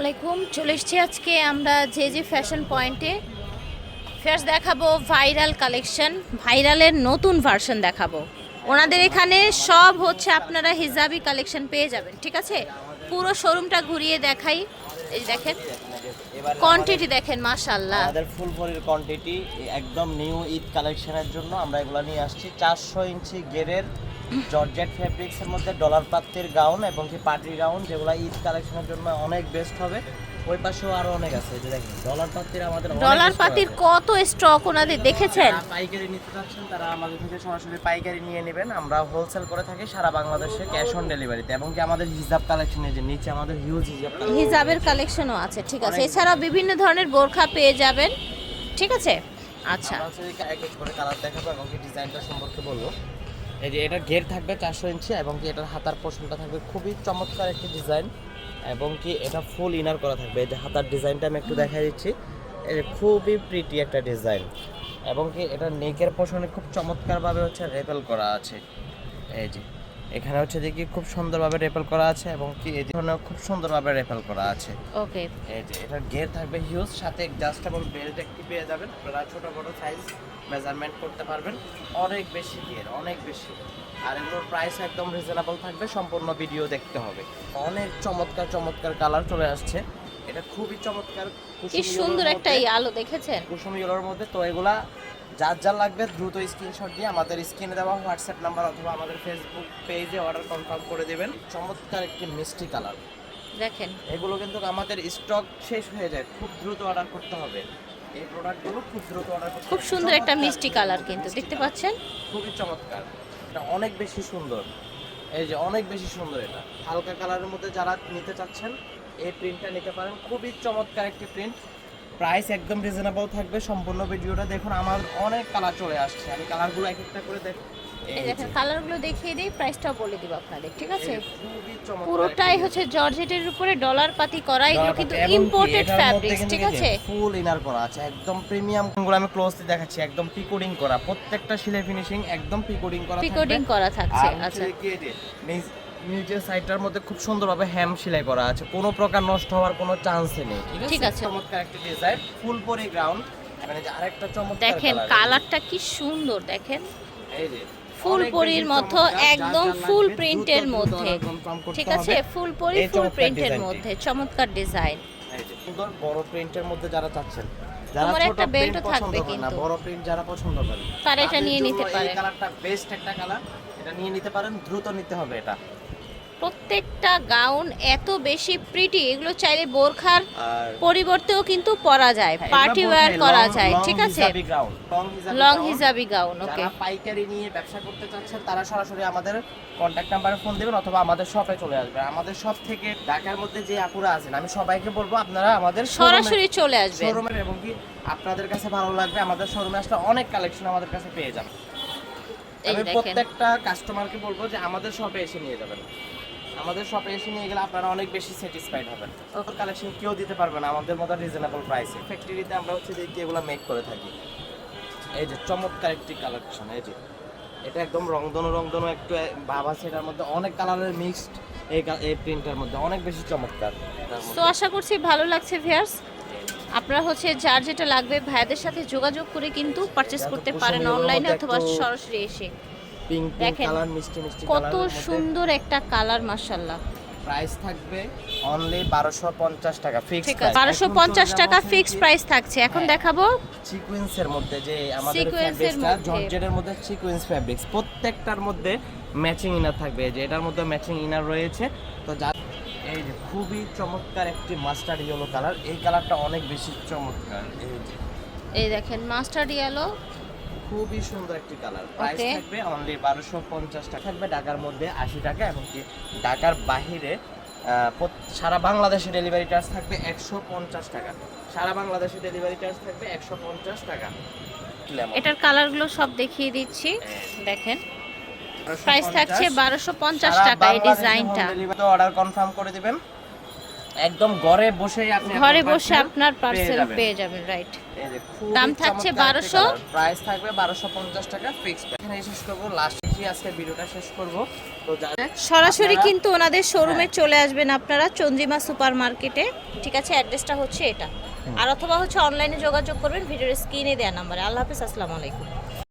আলাইকুম, চলে এসেছি আজকে আমরা যে যে ফ্যাশন পয়েন্টে ফার্স্ট দেখাবো ভাইরাল কালেকশন ভাইরালের নতুন ভার্সন দেখাবো। ওনাদের এখানে সব হচ্ছে আপনারা হিজাবি কালেকশন পেয়ে যাবেন, ঠিক আছে? পুরো শোরুমটা ঘুরিয়ে দেখাই। এই দেখেন কোয়ান্টিটি দেখেন মাশাল্লাহ আমাদের ফুল ভরির কোয়ান্টিটি একদম নিউ ঈদ কালেকশনের জন্য আমরা এগুলো নিয়ে আসছি। চারশো ইঞ্চি গেরের জর্জেট ফেব্রিক্সের মধ্যে ডলার পাত্তির গাউন এবং কি পার্টি গাউন যেগুলো ঈদ কালেকশনের জন্য অনেক বেস্ট হবে। ওই পাশেও আরও অনেক আছে এই যে দেখেন ডলার পাত্তির আমাদের ডলার stock পাতির কত স্টক ওনাদের দেখেছেন? পাইকারি নিতে চাচ্ছেন তারা আমাদের থেকে সরাসরি পাইকারি নিয়ে নেবেন। আমরা হোলসেল করে থাকি সারা বাংলাদেশে ক্যাশ অন ডেলিভারিতে এবং কি আমাদের হিজাব কালেকশনের যে নিচে আমাদের হিউজ হিজাব হিজাবের কালেকশনও আছে ঠিক আছে। এছাড়াও বিভিন্ন ধরনের বোরখা পেয়ে যাবেন ঠিক আছে? আচ্ছা। এক এক করে কালার দেখাবো এবং কি ডিজাইনটা সম্পর্কে বলব। এই যে এটা ঘের থাকবে চারশো ইঞ্চি এবং কি এটার হাতার পোর্শনটা থাকবে খুবই চমৎকার একটি ডিজাইন এবং কি এটা ফুল ইনার করা থাকবে। এই যে হাতার ডিজাইনটা আমি একটু দেখা দিচ্ছি। খুবই প্রিটি একটা ডিজাইন এবং কি এটা নেকের পোর্শনে খুব চমৎকারভাবে হচ্ছে রেপেল করা আছে। এই যে এখানে হচ্ছে দেখি খুব সুন্দরভাবে রেপেল করা আছে এবং কি এই ধরনের খুব সুন্দরভাবে রেপেল করা আছে। ওকে। এই যে এটার গের থাকবে হিউজ সাথে জাস্টেবল বেল্ট একটি পেয়ে যাবেন। আপনারা ছোট বড় সাইজ মেজারমেন্ট করতে পারবেন। অনেক বেশি গের অনেক বেশি। আর এগুলোর প্রাইস একদম রিজনেবল থাকবে সম্পূর্ণ ভিডিও দেখতে হবে। অনেক চমৎকার চমৎকার কালার চলে আসছে। এটা খুবই চমৎকার কি সুন্দর একটা এই আলো দেখেছেন? কুসুম ইয়েলোর মধ্যে। তো এগুলা যার যার লাগবে দ্রুত স্ক্রিনশট দিয়ে আমাদের স্ক্রিনে দেওয়া হোয়াটসঅ্যাপ নাম্বার অথবা আমাদের ফেসবুক পেজে অর্ডার কনফার্ম করে দেবেন। চমৎকার একটি মিষ্টি কালার। দেখেন। এগুলো কিন্তু আমাদের স্টক শেষ হয়ে যায়। খুব দ্রুত অর্ডার করতে হবে। এই প্রোডাক্টগুলো খুব দ্রুত অর্ডার করতে খুব সুন্দর একটা মিষ্টি কালার কিন্তু দেখতে পাচ্ছেন? খুবই চমৎকার। এটা অনেক বেশি সুন্দর। এই যে অনেক বেশি সুন্দর এটা। হালকা কালারের মধ্যে যারা নিতে চাচ্ছেন এই প্রিন্টটা নিতে পারেন। খুবই চমৎকার একটি প্রিন্ট প্রাইস একদম রিজনেবল থাকবে। সম্পূর্ণ ভিডিওটা দেখুন আমার অনেক কালার চলে আসছে। আমি কালারগুলো এক একটা করে দেখ এই দেখেন কালারগুলো দেখিয়ে দিই প্রাইসটাও বলে দিব আপনাদের ঠিক আছে? পুরোটাই হচ্ছে জর্জেটের উপরে ডলার পাতি করা এগুলো কিন্তু ইম্পোর্টেড ফ্যাব্রিক্স ঠিক আছে? ফুল ইনার করা আছে একদম প্রিমিয়ামগুলো আমি ক্লোজলি দেখাচ্ছি একদম পিকোডিং করা প্রত্যেকটা সিলাই ফিনিশিং একদম পিকোডিং করা পিকোডিং করা থাকছে আচ্ছা। নিচের সাইডটার মধ্যে খুব সুন্দরভাবে হ্যাম সেলাই করা আছে। কোনো প্রকার নষ্ট হওয়ার কোনো চান্সই নেই। ঠিক আছে। চমৎকার একটা ডিজাইন ফুল পরি গ্রাউন্ড মানে যে আরেকটা চমৎকার দেখেন কালারটা কি সুন্দর দেখেন। এই যে ফুল পরির মতো একদম ফুল প্রিন্টের মধ্যে। ঠিক আছে? ফুল পরি ফুল প্রিন্টের মধ্যে চমৎকার ডিজাইন সুন্দর বড় প্রিন্টের মধ্যে যারা চাচ্ছেন তোমার একটা বেল্টও থাকবে কিন্তু। বড় প্রিন্ট যারা পছন্দ করেন তারা এটা নিয়ে নিতে পারেন। কালারটা বেস্ট একটা কালার এটা নিয়ে নিতে পারেন দ্রুত নিতে হবে এটা। প্রত্যেকটা গাউন এত বেশি প্রিটি এগুলো চাইলে বোরখার পরিবর্তেও কিন্তু পরা যায়। পার্টি ওয়্যার করা যায় ঠিক আছে? Long hijabi gown. ওকে পাইকারি নিয়ে ব্যবসা করতে চাচ্ছেন তারা সরাসরি আমাদের কন্ট্যাক্ট নাম্বারে ফোন দেবেন অথবা আমাদের শপে চলে আসবেন। আমাদের শপ থেকে ঢাকার মধ্যে যে আপুরা আছেন আমি সবাইকে বলব আপনারা আমাদের সরাসরি চলে আসবেন। শোরুমে এবং কি আপনাদের কাছে ভালো লাগবে আমাদের শোরুমে আসলে অনেক কালেকশন আমাদের কাছে পেয়ে যাবেন। আমি প্রত্যেকটা কাস্টমারকে বলব যে আমাদের শপে এসে নিয়ে যাবেন। আমাদের শপে এসে নিয়ে গেলে আপনারা অনেক বেশি স্যাটিসফাইড হবেন। Okay. কালেকশন কেউ দিতে পারবে না আমাদের মতো রিজনেবল প্রাইসে ফ্যাক্টরিতে আমরা হচ্ছে দেখি এগুলো মেক করে থাকি। এই যে চমৎকার একটি কালেকশন এই যে। এটা একদম রংধনু রংধনু একটু ভাব আছে এটার মধ্যে অনেক কালারের মিক্সড এই এই প্রিন্টের মধ্যে অনেক বেশি চমৎকার। তো আশা করছি ভালো লাগছে ভিয়ার্স আপনারা হচ্ছে যার যেটা লাগবে ভাইদের সাথে যোগাযোগ করে কিন্তু পারচেস করতে পারেন অনলাইনে অথবা সরাসরি এসে। পিঙ্ক পিঙ্ক দেখেন, কালার মিষ্টি মিষ্টি কত কালারের মধ্যে সুন্দর একটা কালার মাশাল্লাহ প্রাইস থাকবে অনলি বারোশো পঞ্চাশ টাকা ফিক্স ঠিক আছে বারোশো পঞ্চাশ টাকা ফিক্সড প্রাইস থাকছে। এখন হ্যাঁ। দেখাবো। সিকোয়েন্সের মধ্যে যে আমাদের ফ্যাব্রিক্সটা মধ্যে। জর্জেটের মধ্যে সিকোয়েন্স ফ্যাব্রিক্স প্রত্যেকটার মধ্যে ম্যাচিং ইনার থাকবে। যে এটার মধ্যে ম্যাচিং ইনার রয়েছে। তো যা এই যে খুবই চমৎকার একটি মাস্টার্ড ইয়েলো কালার এই কালারটা অনেক বেশি চমৎকার। এই যে এই দেখেন মাস্টার্ড ইয়েলো খুবই সুন্দর একটি কালার। প্রাইস থাকবে অনলি বারোশো পঞ্চাশ টাকা। থাকবে ঢাকার মধ্যে আশি টাকা এবং কি ঢাকার বাহিরে আহ, সারা বাংলাদেশে ডেলিভারি চার্জ থাকবে একশো পঞ্চাশ টাকা। সারা বাংলাদেশে ডেলিভারি চার্জ থাকবে একশো পঞ্চাশ টাকা। এটার কালারগুলো সব দেখিয়ে দিচ্ছি। দেখেন। প্রাইস থাকছে বারোশো পঞ্চাশ সারা টাকা এই ডিজাইনটা অর্ডার কনফার্ম করে দিবেন। একদম ঘরে বসেই আপনি ঘরে বসে আপনার পার্সেল পেয়ে যাবেন রাইট দাম থাকছে 1200 প্রাইস থাকবে বারোশো পঞ্চাশ টাকা ফিক্সড এখানে শেষ করব লাস্ট বলেই আজকে ভিডিওটা শেষ করব। তো সরাসরি কিন্তু ওনাদের শোরুমে চলে আসবেন আপনারা চন্দ্রিমা সুপার মার্কেটে ঠিক আছে অ্যাড্রেসটা হচ্ছে এটা। আর অথবা হচ্ছে অনলাইনে যোগাযোগ করবেন ভিডিওর স্ক্রিনে দেওয়া নাম্বারে আল্লাহ হাফিজ আসসালামু আলাইকুম।